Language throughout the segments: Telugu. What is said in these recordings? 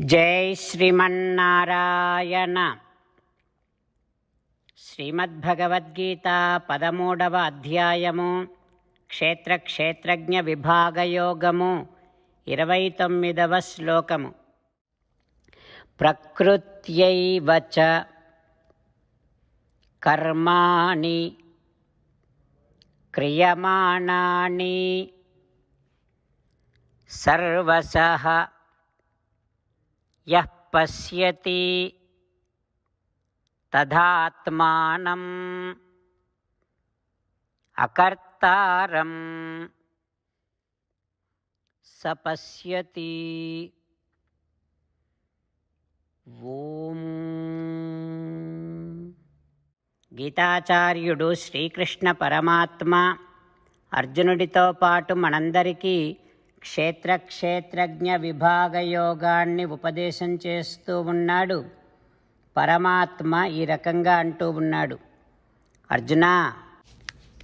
జై శ్రీమన్నారాయణ. శ్రీమద్భగవద్గీత పదమూడవ అధ్యాయము క్షేత్ర క్షేత్రజ్ఞ విభాగయోగము ఇరవై తొమ్మిదవ శ్లోకము. ప్రకృత్యైవ కర్మాణి క్రియమాణాని సర్వసహ యః పశ్యతి తదాత్మానం అకర్తారం స పశ్యతి ఓం గీతాచార్యుడు శ్రీకృష్ణ పరమాత్మ అర్జునుడితో పాటు మనందరికీ క్షేత్రక్షేత్రజ్ఞ విభాగయోగాన్ని విభాగ యోగాన్ని ఉపదేశం చేస్తూ ఉన్నాడు. పరమాత్మ ఈ రకంగా అంటూ ఉన్నాడు. అర్జున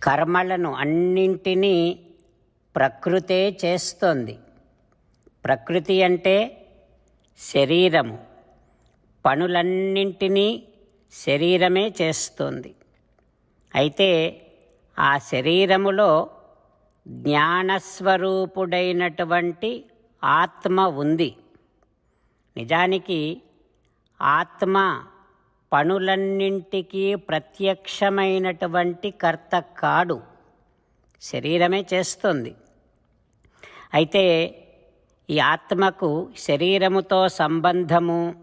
కర్మలను అన్నింటినీ ప్రకృతే చేస్తోంది. ప్రకృతి అంటే శరీరము. పనులన్నింటినీ శరీరమే చేస్తోంది. అయితే ఆ శరీరములో జ్ఞానస్వరూపుడైనటువంటి ఆత్మ ఉంది. నిజానికి ఆత్మ పనులన్నింటికీ ప్రత్యక్షమైనటువంటి కర్త కాడు. శరీరమే చేస్తుంది. అయితే ఈ ఆత్మకు శరీరముతో సంబంధము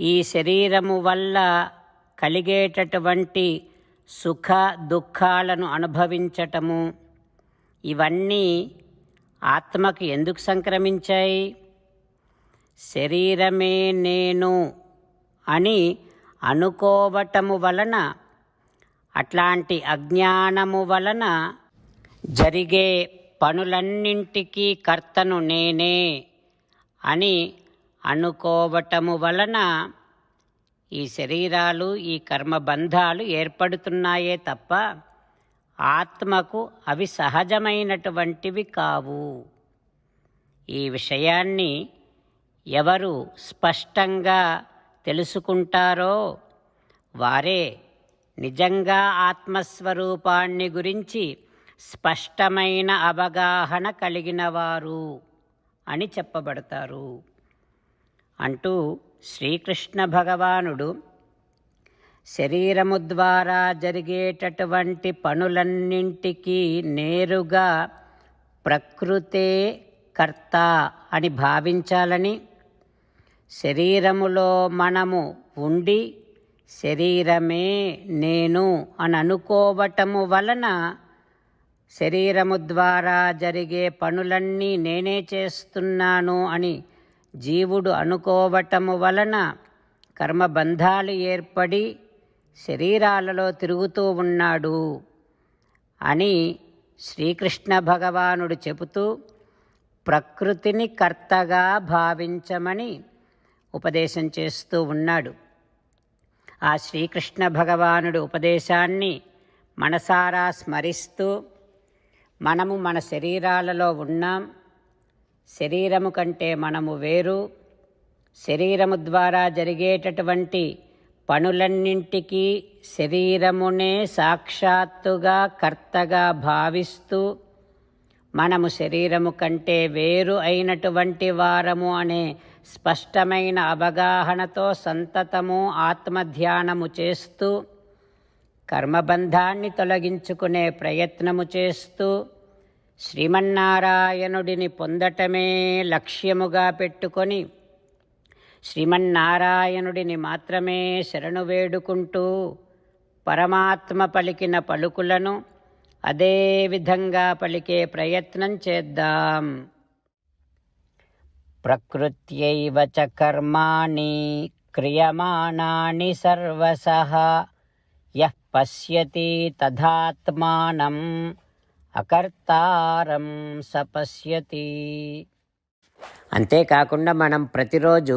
ఈ శరీరము వల్ల కలిగేటటువంటి సుఖ దుఃఖాలను అనుభవించటము ఇవన్నీ ఆత్మకు ఎందుకు సంక్రమించాయి? శరీరమే నేను అని అనుకోవటము వలన అట్లాంటి అజ్ఞానము వలన జరిగే పనులన్నింటికీ కర్తను నేనే అని అనుకోవటము వలన ఈ శరీరాలు ఈ కర్మబంధాలు ఏర్పడుతున్నాయే తప్ప ఆత్మకు అవి సహజమైనటువంటివి కావు. ఈ విషయాన్ని ఎవరు స్పష్టంగా తెలుసుకుంటారో వారే నిజంగా ఆత్మస్వరూపాన్ని గురించి స్పష్టమైన అవగాహన కలిగినవారు అని చెప్పబడతారు. అంటూ శ్రీకృష్ణ భగవానుడు శరీరము ద్వారా జరిగేటటువంటి పనులన్నింటికీ నేరుగా ప్రకృతే కర్త అని భావించాలని శరీరములో మనము ఉండి శరీరమే నేను అని అనుకోవటము వలన శరీరము ద్వారా జరిగే పనులన్నీ నేనే చేస్తున్నాను అని జీవుడు అనుకోవటము వలన కర్మబంధాలు ఏర్పడి శరీరాలలో తిరుగుతూ ఉన్నాడు అని శ్రీకృష్ణ భగవానుడు చెబుతూ ప్రకృతిని కర్తగా భావించమని ఉపదేశం చేస్తూ ఉన్నాడు. ఆ శ్రీకృష్ణ భగవానుడి ఉపదేశాన్ని మనసారా స్మరిస్తూ మనము మన శరీరాలలో ఉన్నాం శరీరము కంటే మనము వేరు శరీరము ద్వారా జరిగేటటువంటి పనులన్నింటికీ శరీరమునే సాక్షాత్తుగా కర్తగా భావిస్తూ మనము శరీరము కంటే వేరు అయినటువంటి వారము అనే స్పష్టమైన అవగాహనతో సంతతము ఆత్మధ్యానము చేస్తూ కర్మబంధాన్ని తొలగించుకునే ప్రయత్నము చేస్తూ శ్రీమన్నారాయణుడిని పొందటమే లక్ష్యముగా పెట్టుకొని శ్రీమన్నారాయణుడిని మాత్రమే శరణు వేడుకుంటూ పరమాత్మ పలికిన పలుకులను అదే విధంగా పలికే ప్రయత్నం చేద్దాం. ప్రకృత్యైవ చ కర్మాణి క్రియమాణాని సర్వస యః పశ్యతి తథాత్మానం అకర్తారం సపశ్యతి అంతేకాకుండా మనం ప్రతిరోజు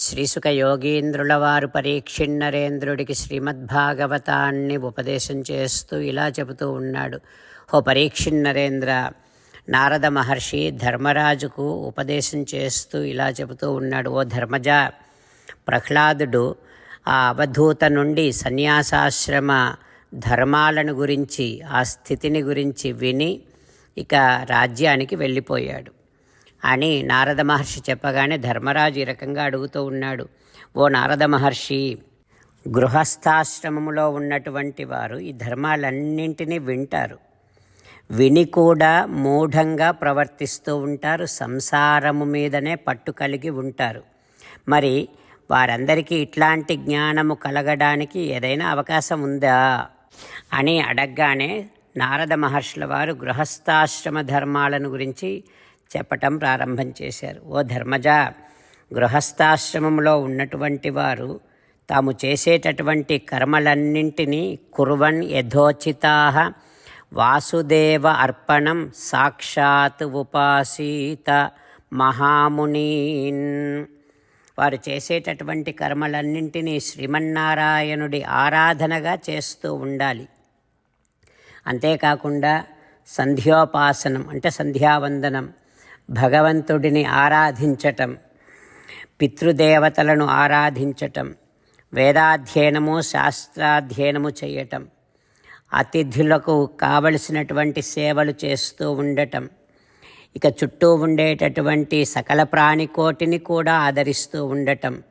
శ్రీసుక యోగీంద్రుల వారు పరీక్షిన్నరేంద్రుడికి శ్రీమద్భాగవతాన్ని ఉపదేశం చేస్తూ ఇలా చెబుతూ ఉన్నాడు. ఓ పరీక్షిన్నరేంద్ర నారద మహర్షి ధర్మరాజుకు ఉపదేశం చేస్తూ ఇలా చెబుతూ ఉన్నాడు. ఓ ధర్మజ ప్రహ్లాదుడు ఆ అవధూత నుండి సన్యాసాశ్రమ ధర్మాలను గురించి ఆ స్థితిని గురించి విని ఇక రాజ్యానికి వెళ్ళిపోయాడు. అని నారద మహర్షి చెప్పగానే ధర్మరాజు ఈ రకంగా అడుగుతూ ఉన్నాడు. ఓ నారద మహర్షి గృహస్థాశ్రమములో ఉన్నటువంటి వారు ఈ ధర్మాలన్నింటినీ వింటారు. విని కూడా మూఢంగా ప్రవర్తిస్తూ ఉంటారు సంసారము మీదనే పట్టు కలిగి ఉంటారు. మరి వారందరికీ ఇట్లాంటి జ్ఞానము కలగడానికి ఏదైనా అవకాశం ఉందా? అని అడగగానే నారద మహర్షుల వారు గృహస్థాశ్రమ ధర్మాలను గురించి చెప్పటం ప్రారంభం చేశారు. ఓ ధర్మజ గృహస్థాశ్రమంలో ఉన్నటువంటి వారు తాము చేసేటటువంటి కర్మలన్నింటినీ కుర్వన్ యథోచితా వాసుదేవ అర్పణం సాక్షాత్ ఉపాసీత మహామునీన్. వారు చేసేటటువంటి కర్మలన్నింటినీ శ్రీమన్నారాయణుడి ఆరాధనగా చేస్తూ ఉండాలి. అంతేకాకుండా సంధ్యోపాసనం అంటే సంధ్యావందనం భగవంతుడిని ఆరాధించటం పితృదేవతలను ఆరాధించటం వేదాధ్యయనము శాస్త్రాధ్యయనము చేయటం అతిథులకు కావలసినటువంటి సేవలు చేస్తూ ఉండటం ఇక చుట్టూ ఉండేటటువంటి సకల ప్రాణికోటిని కూడా ఆదరిస్తూ ఉండటం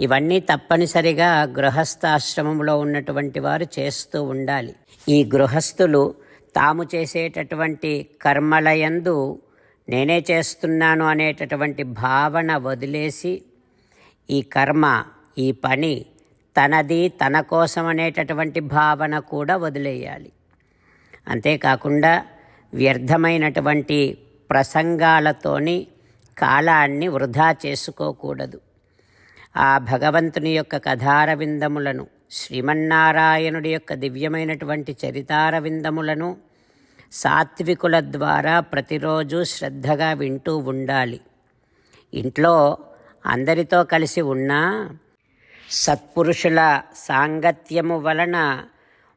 ఇవన్నీ తప్పనిసరిగా గృహస్థాశ్రమంలో ఉన్నటువంటి వారు చేస్తూ ఉండాలి. ఈ గృహస్థులు తాము చేసేటటువంటి కర్మలయందు నేనే చేస్తున్నాను అనేటటువంటి భావన వదిలేసి ఈ కర్మ ఈ పని తనది తన కోసం అనేటటువంటి భావన కూడా వదిలేయాలి. అంతేకాకుండా వ్యర్థమైనటువంటి ప్రసంగాలతోని కాలాన్ని వృధా చేసుకోకూడదు. ఆ భగవంతుని యొక్క కథార విందములను శ్రీమన్నారాయణుడి యొక్క దివ్యమైనటువంటి చరితార విందములను సాత్వికుల ద్వారా ప్రతిరోజు శ్రద్ధగా వింటూ ఉండాలి. ఇంట్లో అందరితో కలిసి ఉన్నా సత్పురుషుల సాంగత్యము వలన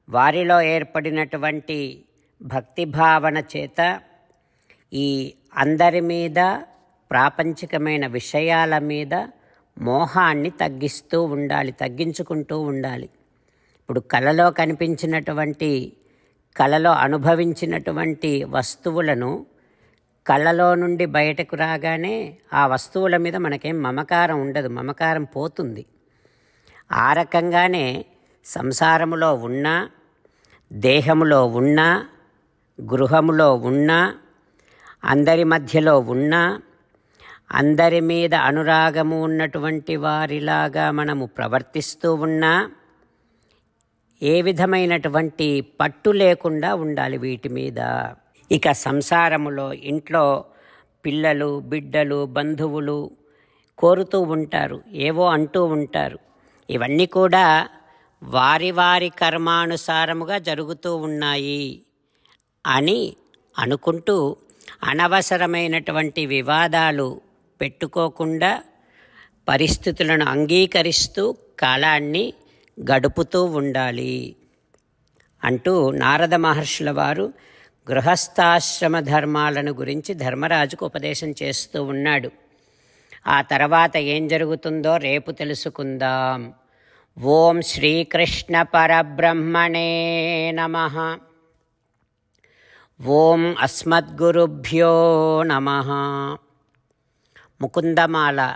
వారిలో ఏర్పడినటువంటి భక్తిభావన చేత ఈ అందరి మీద ప్రాపంచికమైన విషయాల మీద మోహాన్ని తగ్గిస్తూ ఉండాలి తగ్గించుకుంటూ ఉండాలి. ఇప్పుడు కళలో కనిపించినటువంటి కళలో అనుభవించినటువంటి వస్తువులను కళ్ళలో నుండి బయటకు రాగానే ఆ వస్తువుల మీద మనకేం మమకారం ఉండదు మమకారం పోతుంది. ఆ రకంగానే సంసారములో ఉన్నా దేహములో ఉన్నా గృహములో ఉన్నా అందరి మధ్యలో ఉన్నా అందరి మీద అనురాగము ఉన్నటువంటి వారిలాగా మనము ప్రవర్తిస్తూ ఉన్నా ఏ విధమైనటువంటి పట్టు లేకుండా ఉండాలి వీటి మీద. ఇక సంసారములో ఇంట్లో పిల్లలు బిడ్డలు బంధువులు కోరుతూ ఉంటారు ఏవో అంటూ ఉంటారు. ఇవన్నీ కూడా వారి వారి కర్మానుసారముగా జరుగుతూ ఉన్నాయి అని అనుకుంటూ అనవసరమైనటువంటి వివాదాలు పెట్టుకోకుండా పరిస్థితులను అంగీకరిస్తూ కాలాన్ని గడుపుతూ ఉండాలి అంటూ నారద మహర్షుల వారు గృహస్థాశ్రమ ధర్మాలను గురించి ధర్మరాజుకు ఉపదేశం చేస్తూ ఉన్నాడు. ఆ తర్వాత ఏం జరుగుతుందో రేపు తెలుసుకుందాం. ఓం శ్రీకృష్ణ పరబ్రహ్మణే నమ. ఓం అస్మద్గురుభ్యో నమ. ముకుందమాల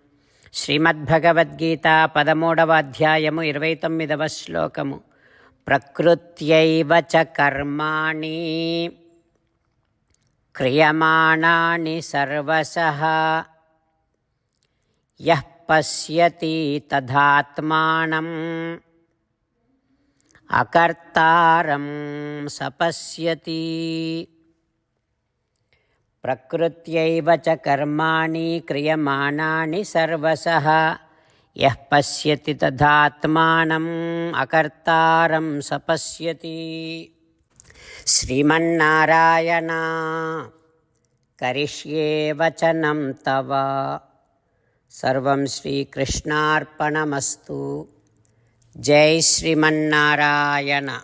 శ్రీమద్భగవద్గీత పదమూడవ అధ్యాయము ఇరవై తొమ్మిదవ శ్లోకము. ప్రకృత్యైవ చ కర్మాణి క్రియమాణాని సర్వశః యః పశ్యతి తదాత్మానం అకర్తారం సపశ్యతి ప్రకృత్యైవ చ కర్మాణి క్రియమాణాని సర్వస. యః పశ్యతి తథాత్మానం అకర్తారం సపశ్యతి. శ్రీమన్నారాయణ కరిష్యే వచనం తవ. సర్వం శ్రీకృష్ణార్పణమస్తు. జై శ్రీమన్నారాయణ.